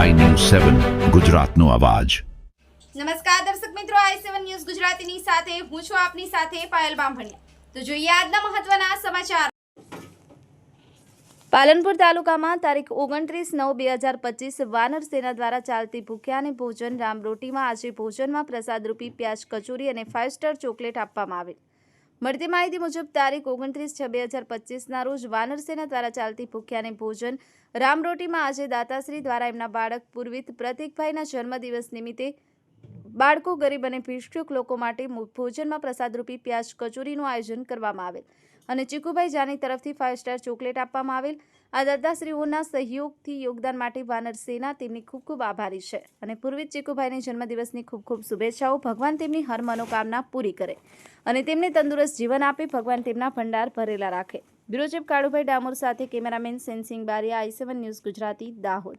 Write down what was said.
સેવન, ગુજરાતનો અવાજ. નમસ્કાર દર્શક મિત્રો, આઈ સેવન ન્યૂઝ ગુજરાતીની સાથે હું છું આપની સાથે પાયલ બામભણિયા. તો જોઈએ આજના મહત્વના સમાચાર. પાલનપુર તાલુકામાં તારીખ ઓગણત્રીસ નવ બે હજાર પચીસ વાનર સેના દ્વારા ચાલતી ભૂખ્યા અને ભોજન, રામરોટીમાં આજે ભોજનમાં પ્રસાદરૂપી પ્યાજ કચોરી અને ફાઇવ સ્ટાર ચોકલેટ આપવામાં આવેલ મળતી માહિતી મુજબ, તારીખ ઓગણત્રીસ છ બે હજાર પચીસના રોજ વાનર સેના દ્વારા ચાલતી ભૂખ્યાને ભોજન રામરોટીમાં આજે દાતાશ્રી દ્વારા એમના બાળક પૂર્વિત પ્રતિકભાઈના જન્મદિવસ નિમિત્તે બાળકો ગરીબ અને ભિક્ષુક લોકો માટે ભોજનમાં પ્રસાદરૂપી પ્યાજ કચોરીનું આયોજન કરવામાં આવેલ. અને ચીકુભાઈ જાની તરફથી ફાઇવ સ્ટાર ચોકલેટ આપવામાં આવેલ. આ દાદાશ્રીઓના સહયોગથી યોગદાન માટે વાનર સેના તેમની ખૂબ ખૂબ આભારી છે. અને પૂર્વિત ચીકુભાઈને જન્મદિવસની ખૂબ ખૂબ શુભેચ્છાઓ. ભગવાન તેમની હર મનોકામના પૂરી કરે અને તેમને તંદુરસ્ત જીવન આપે. ભગવાન તેમના ભંડાર ભરેલા રાખે. બ્યુરો કાળુભાઈ ડામોર સાથે cameraman Sensing Bariya, I seven news Gujarati, Dahod.